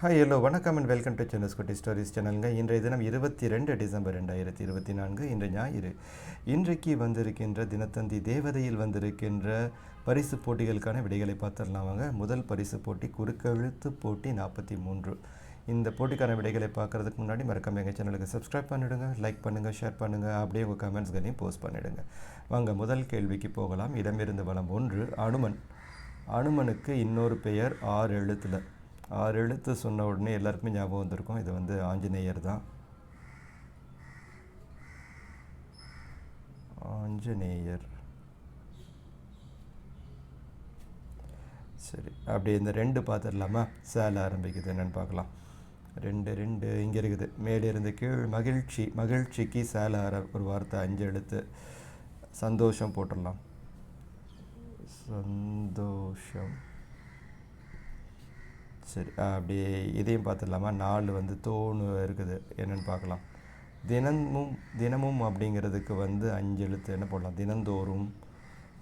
Hi hello வணக்கம் and welcome to சென்னஸ் குட்டி ஸ்டோரிஸ் சேனலுங்க இன்றைய தினம் இருபத்தி ரெண்டு டிசம்பர் ரெண்டாயிரத்தி இருபத்தி நான்கு இன்று ஞாயிறு. இன்றைக்கு வந்திருக்கின்ற தினத்தந்தி தேவதையில் வந்திருக்கின்ற பரிசு போட்டிகளுக்கான விடைகளை பார்த்துடலாம் வாங்க. முதல் பரிசு போட்டி குறுக்கெழுத்து போட்டி நாற்பத்தி மூன்று. இந்த போட்டிக்கான விடைகளை பார்க்குறதுக்கு முன்னாடி மறக்காம எங்கள் சேனலுக்கு சப்ஸ்கிரைப் பண்ணிவிடுங்க லைக் பண்ணுங்கள் ஷேர் பண்ணுங்கள் அப்படியே உங்கள் கமெண்ட்ஸ்களையும் போஸ்ட் பண்ணிவிடுங்க வாங்க முதல் கேள்விக்கு போகலாம். இடமிருந்து வளம் ஒன்று அனுமன். அனுமனுக்கு இன்னொரு பெயர் ஆறு எழுத்தில். ஆறு எழுத்து சொன்ன உடனே எல்லாருக்குமே ஞாபகம் வந்திருக்கும். இது வந்து ஆஞ்சநேயர் தான். ஆஞ்சநேயர். சரி அப்படி இந்த ரெண்டு பார்த்துடலாமா சேல ஆரம்பிக்குது என்னென்னு பார்க்கலாம். ரெண்டு ரெண்டு இங்கே இருக்குது. மேலே இருந்த கீழ் மகிழ்ச்சி மகிழ்ச்சிக்கு சேல ஆர ஒரு வார்த்தை அஞ்சு எழுத்து. சந்தோஷம் போட்டுடலாம். சந்தோஷம். சரி அப்படியே இதையும் பார்த்துடலாமா? நாலு வந்து தோணு இருக்குது. என்னென்னு பார்க்கலாம். தினமும் தினமும் அப்படிங்கிறதுக்கு வந்து அஞ்சு எழுத்து என்ன போடலாம்? தினந்தோறும்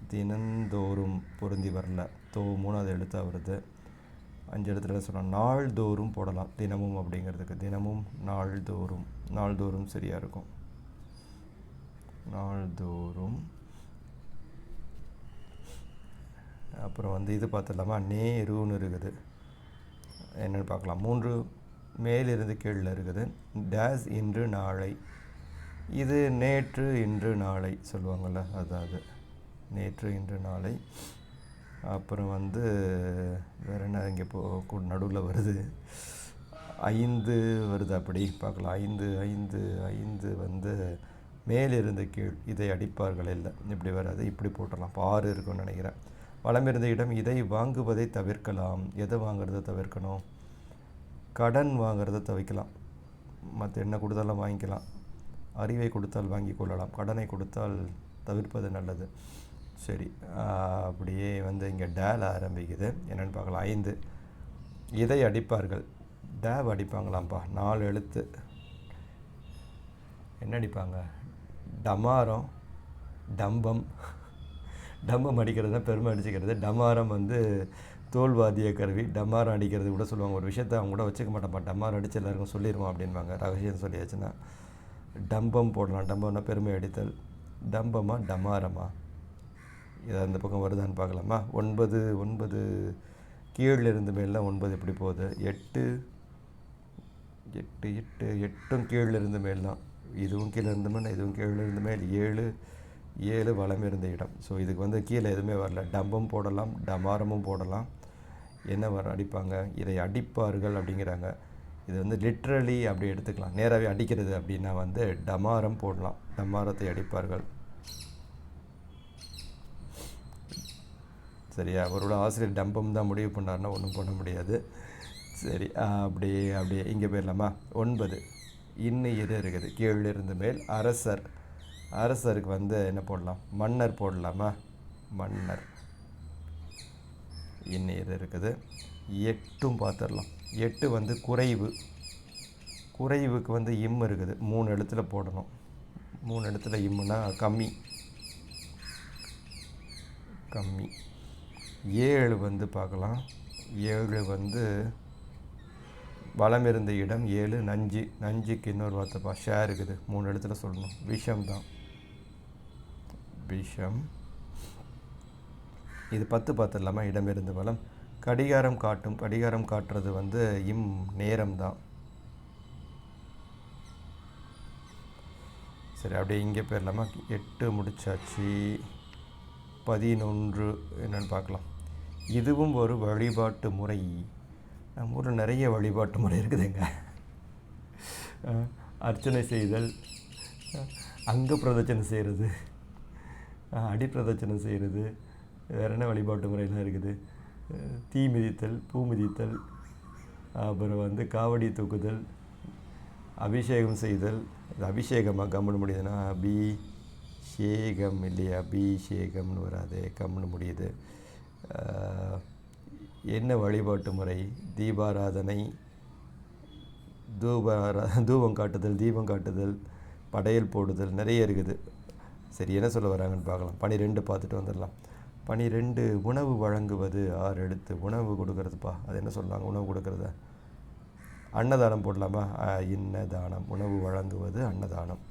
தினந்தோறும் பொருந்தி வரல. தோ மூணாவது எழுத்தாக வருது. அஞ்சு எழுத்துல சொல்லலாம் நாள்தோறும் போடலாம். தினமும் அப்படிங்கிறதுக்கு. தினமும் நாள்தோறும். நாள்தோறும் சரியாக இருக்கும். நாள்தோறும். அப்புறம் வந்து இது பார்த்துடலாமா? நேருன்னு இருக்குது. என்னென்னு பார்க்கலாம். மூன்று மேலிருந்து கீழில் இருக்குது. டேஸ் இன்று நாளை. இது நேற்று இன்று நாளை சொல்லுவாங்கள்ல அதாவது நேற்று இன்று நாளை. அப்புறம் வந்து வேறு என்ன இங்கே போ நடுவில் வருது. ஐந்து வருது அப்படி பார்க்கலாம். ஐந்து ஐந்து ஐந்து வந்து மேலிருந்து கீழ். இதை அடிப்பார்கள் இல்லை. இப்படி வராது. இப்படி போட்டுடலாம். இப்போ ஆறு இருக்குன்னு நினைக்கிறேன். வளமிருந்த இடம் இதை வாங்குவதை தவிர்க்கலாம். எதை வாங்குறதை தவிர்க்கணும்? கடன் வாங்குறதை தவிர்க்கலாம். மற்ற என்ன கொடுத்தாலும் வாங்கிக்கலாம். அறிவை கொடுத்தால் வாங்கி கொள்ளலாம். கடனை கொடுத்தால் தவிர்ப்பது நல்லது. சரி அப்படியே வந்து இங்கே டேல் ஆரம்பிக்குது. என்னென்னு பார்க்கலாம். ஐந்து. இதை அடிப்பார்கள். டேப் அடிப்பாங்களாம்ப்பா. நாலு எழுத்து. என்ன அடிப்பாங்க? டமாரம் டம்பம். டம்பம் அடிக்கிறது தான் பெருமை அடிச்சுக்கிறது. டமாரம் வந்து தோல்வாதிய கருவி. டமாரம் அடிக்கிறது கூட சொல்லுவாங்க. ஒரு விஷயத்த அவங்க கூட வச்சுக்க மாட்டோம்ப்பா டமாரம் அடித்து எல்லாருக்கும் சொல்லிடுவோம் அப்படின்வாங்க ரகசியம் சொல்லியாச்சுன்னா டம்பம் போடலாம். டம்பம்னா பெருமை அடித்தல். டம்பமா டமாரமா இது அந்த பக்கம் வருதான்னு பார்க்கலாமா? ஒன்பது ஒன்பது கீழே இருந்து மேலாம் ஒன்பது எப்படி போகுது? எட்டு எட்டு எட்டு எட்டும் கீழே இருந்து மேல் தான் இதுவும் கீழே இருந்து மேல் இதுவும் கீழே இருந்து மேல். ஏழு ஏழு வளம் இருந்த இடம். ஸோ இதுக்கு வந்து கீழே எதுவுமே வரல. டம்பம் போடலாம் டமாரமும் போடலாம். என்ன வர அடிப்பாங்க? இதை அடிப்பார்கள் அப்படிங்கிறாங்க. இது வந்து லிட்ரலி அப்படி எடுத்துக்கலாம். நேராகவே அடிக்கிறது அப்படின்னா வந்து டமாரம் போடலாம். டமாரத்தை அடிப்பார்கள். சரியா? அவரோட ஆசிரியர் டம்பம் தான் முடிவு பண்ணார்னா ஒன்றும் பண்ண முடியாது. சரி அப்படியே அப்படியே இங்கே போயிடலாமா? ஒன்பது. இன்னும் எது இருக்குது. கீழே இருந்து மேல் அரசர். அரசருக்கு வந்து என்ன போடலாம்? மன்னர் போடலாமா? மன்னர். இன்னும் இது இருக்குது? எட்டும் பார்த்துடலாம் எட்டு வந்து குறைவு. குறைவுக்கு வந்து இம் இருக்குது. மூணு இடத்துல போடணும். மூணு இடத்துல இம்முனா கம்மி. கம்மி. ஏழு வந்து பார்க்கலாம். ஏழு வந்து வளம் இருந்த இடம் ஏழு நஞ்சு நஞ்சுக்கு இன்னொரு வார்த்தைப்பா ஷேர் இருக்குது. மூணு இடத்துல சொல்லணும். விஷம் தான். விஷம். இது பத்து பார்த்துடலாமா? இடமிருந்து வளம். கடிகாரம் காட்டும் கடிகாரம் காட்டுறது வந்து இம் நேரம் தான். சரி அப்படியே இங்கே போயிடலாமா? எட்டு முடிச்சாச்சு. பதினொன்று என்னென்னு பார்க்கலாம். இதுவும் ஒரு வழிபாட்டு முறை. நம்ம ஊரில் நிறைய வழிபாட்டு முறை இருக்குதுங்க. அர்ச்சனை செய்தல் அங்க பிரதட்சணை செய்கிறது அடி பிரதட்சணை செய்கிறது வேறு என்ன வழிபாட்டு முறையெல்லாம் இருக்குது? தீ மிதித்தல் பூ மிதித்தல் அப்புறம் வந்து காவடி தூக்குதல் அபிஷேகம் செய்தல். அபிஷேகமாக கம்முன்னு முடியுதுன்னா அபிஷேகம் இல்லையா? அபிஷேகம்னு வராது கம்முன்னு முடியுது. என்ன வழிபாட்டு முறை? தீபாராதனை தூபாரா தூபம் காட்டுதல் தீபம் காட்டுதல் படையல் போடுதல் நிறைய இருக்குது. சரி என்ன சொல்ல வராங்கன்னு பார்க்கலாம். பனிரெண்டு பார்த்துட்டு வந்துடலாம். பனிரெண்டு உணவு வழங்குவது. ஆறு எடுத்து உணவு கொடுக்கறதுப்பா. அது என்ன சொல்கிறாங்க உணவு கொடுக்கறத? அன்னதானம் போடலாமா? இன்னதானம். உணவு வழங்குவது அன்னதானம்.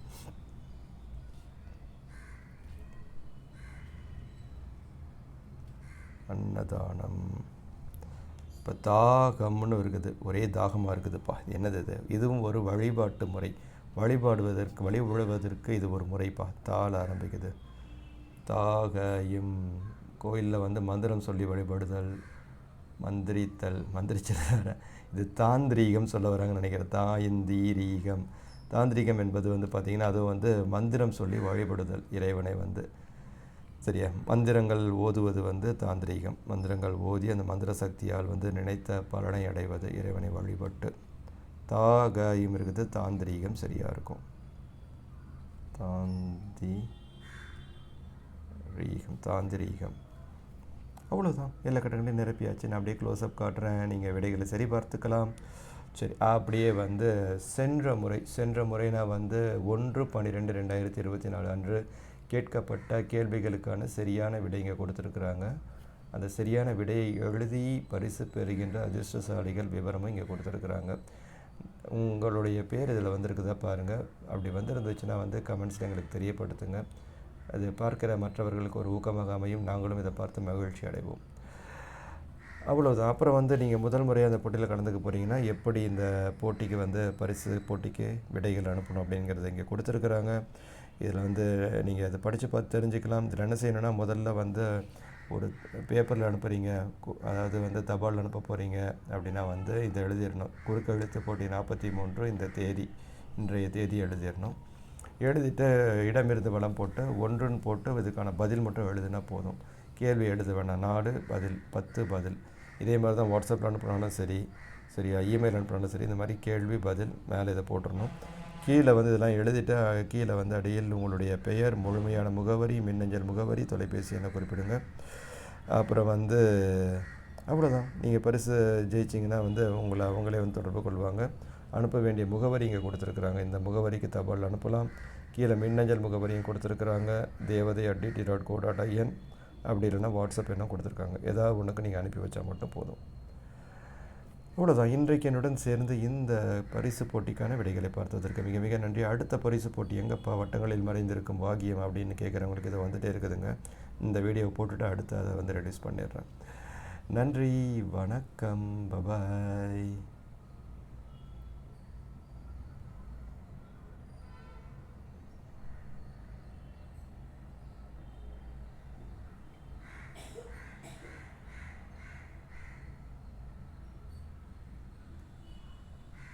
அன்னதானம். இப்போ தாகம்னு இருக்குது. ஒரே தாகமாக இருக்குதுப்பா. இது என்னது இது? இதுவும் ஒரு வழிபாட்டு முறை. வழிபாடுவதற்கு வழிபடுவதற்கு இது ஒரு முறைப்பா. தால் ஆரம்பிக்குது. தாகயும் கோயிலில் வந்து மந்திரம் சொல்லி வழிபடுதல் மந்திரித்தல் மந்திரிச்சல் இது தாந்திரீகம் சொல்ல வராங்கன்னு நினைக்கிறேன். தாயந்தீரீகம். தாந்திரிகம் என்பது வந்து பார்த்திங்கன்னா அதுவும் வந்து மந்திரம் சொல்லி வழிபடுதல் இறைவனை வந்து. சரியா? மந்திரங்கள் ஓதுவது வந்து தாந்திரீகம். மந்திரங்கள் ஓதி அந்த மந்திர சக்தியால் வந்து நினைத்த பலனை அடைவது இறைவனை வழிபட்டு. தாகாயும் இருக்குது தாந்திரீகம் சரியாக இருக்கும். தாந்தி ரீகம் தாந்திரீகம். அவ்வளோதான் எல்லா கட்டங்களையும் நிரப்பியாச்சு. நான் அப்படியே க்ளோஸ்அப் காட்டுறேன். நீங்கள் விடைகளை சரி பார்த்துக்கலாம். சரி அப்படியே வந்து சென்ற முறை சென்ற முறை நான் வந்து ஒன்று பன்னிரெண்டு ரெண்டாயிரத்தி இருபத்தி நாலு அன்று கேட்கப்பட்ட கேள்விகளுக்கான சரியான விடை இங்கே கொடுத்துருக்குறாங்க. அந்த சரியான விடையை எழுதி பரிசு பெறுகின்ற அதிர்ஷ்டசாலிகள் விவரமும் இங்கே கொடுத்துருக்குறாங்க. உங்களுடைய பேர் இதில் வந்திருக்குதா பாருங்கள் அப்படி வந்திருந்துச்சுன்னா வந்து கமெண்ட்ஸில் எங்களுக்கு தெரியப்படுத்துங்க. அது பார்க்கிற மற்றவர்களுக்கு ஒரு ஊக்கமாக அமையும். நாங்களும் இதை பார்த்து மகிழ்ச்சி அடைவோம். அவ்வளோதான் அப்புறம் வந்து நீங்கள் முதல் முறையாக அந்த போட்டியில் கலந்துக்க போகிறீங்கன்னா எப்படி இந்த போட்டிக்கு வந்து பரிசு போட்டிக்கு விடைகள் அனுப்பணும் அப்படிங்கிறத இங்கே கொடுத்துருக்குறாங்க. இதில் வந்து நீங்கள் அதை படித்து பார்த்து தெரிஞ்சுக்கலாம். இதில் என்ன செய்யணும்னா முதல்ல வந்து ஒரு பேப்பரில் அனுப்புகிறீங்க அதாவது வந்து தபால் அனுப்ப போகிறீங்க அப்படின்னா வந்து இதை எழுதிடணும். குறுக்க எழுத்து போட்டி நாற்பத்தி மூன்று இந்த தேதி இன்றைய தேதி எழுதிடணும். எழுதிட்டு இடமிருந்து வளம் போட்டு ஒன்றுன்னு போட்டு இதுக்கான பதில் மட்டும் எழுதுனா போதும். கேள்வி எழுத வேணாம். நாலு பதில் பத்து பதில். இதே மாதிரி தான் வாட்ஸ்அப்பில் அனுப்புனாலும் சரி சரியா இமெயில் அனுப்புனாலும் சரி இந்த மாதிரி கேள்வி பதில் மேலே இதை போட்டுடணும். கீழே வந்து இதெல்லாம் எழுதிட்டு கீழே வந்து அடியில் உங்களுடைய பெயர் முழுமையான முகவரி மின்னஞ்சல் முகவரி தொலைபேசி என்ன குறிப்பிடுங்க. அப்புறம் வந்து அவ்வளோதான் நீங்கள் பரிசு ஜெயிச்சிங்கன்னா வந்து உங்களை அவங்களே வந்து தொடர்பு கொள்வாங்க. அனுப்ப வேண்டிய முகவரி இங்கே கொடுத்துருக்குறாங்க. இந்த முகவரிக்கு தபால் அனுப்பலாம். கீழே மின்னஞ்சல் முகவரியும் கொடுத்துருக்குறாங்க. Devathai at DD dot co dot in அப்படி இல்லைன்னா வாட்ஸ்அப் என்ன கொடுத்துருக்காங்க. ஏதாவது ஒன்றுக்கு நீங்கள் அனுப்பி வச்சா மட்டும் போதும். இவ்வளோதான் இன்றைக்கு என்னுடன் சேர்ந்து இந்த பரிசு போட்டிக்கான விடைகளை பார்த்ததற்கு மிக மிக நன்றி. அடுத்த பரிசு போட்டி எங்கப்பா வட்டங்களில் மறைந்திருக்கும் வாகியம் அப்படின்னு கேட்குறவங்களுக்கு இதை வந்துட்டே இருக்குதுங்க. இந்த வீடியோவை போட்டுட்டு அடுத்து அதை வந்து ரெடியூஸ் பண்ணிடுறேன். நன்றி வணக்கம். பபாய்